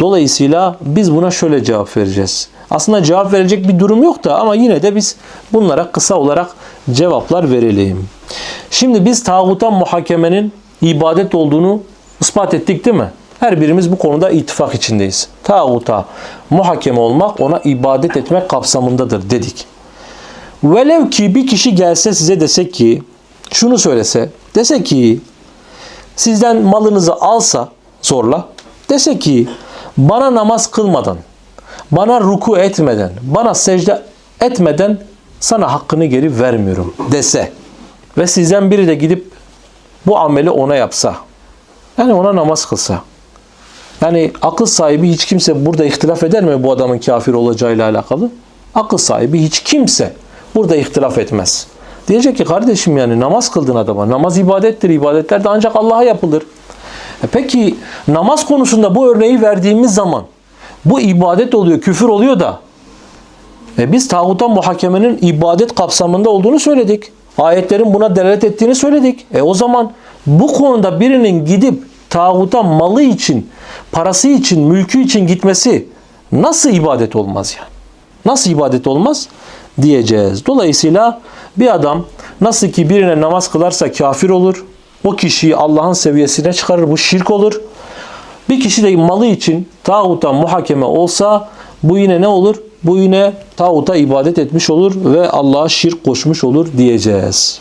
Dolayısıyla biz buna şöyle cevap vereceğiz. Aslında cevap verecek bir durum yok da ama yine de biz bunlara kısa olarak cevaplar verelim. Şimdi biz tağuta muhakemenin ibadet olduğunu ispat ettik değil mi? Her birimiz bu konuda ittifak içindeyiz. Tağuta muhakeme olmak ona ibadet etmek kapsamındadır dedik. Velev ki bir kişi gelse size dese ki şunu söylese dese ki sizden malınızı alsa zorla dese ki bana namaz kılmadan bana ruku etmeden bana secde etmeden sana hakkını geri vermiyorum dese ve sizden biri de gidip bu ameli ona yapsa yani ona namaz kılsa yani akıl sahibi hiç kimse burada ihtilaf eder mi bu adamın kafir olacağıyla alakalı? Akıl sahibi hiç kimse burada ihtilaf etmez. Diyecek ki kardeşim yani namaz kıldın adama. Namaz ibadettir. İbadetler de ancak Allah'a yapılır. E peki namaz konusunda bu örneği verdiğimiz zaman bu ibadet oluyor, küfür oluyor da e biz tağuta muhakemenin ibadet kapsamında olduğunu söyledik. Ayetlerin buna delalet ettiğini söyledik. E o zaman bu konuda birinin gidip tağuta malı için, parası için, mülkü için gitmesi nasıl ibadet olmaz yani? Nasıl ibadet olmaz? Diyeceğiz. Dolayısıyla bir adam nasıl ki birine namaz kılarsa kafir olur. O kişiyi Allah'ın seviyesine çıkarır. Bu şirk olur. Bir kişi de malı için tağuta muhakeme olsa bu yine ne olur? Bu yine tağuta ibadet etmiş olur ve Allah'a şirk koşmuş olur diyeceğiz.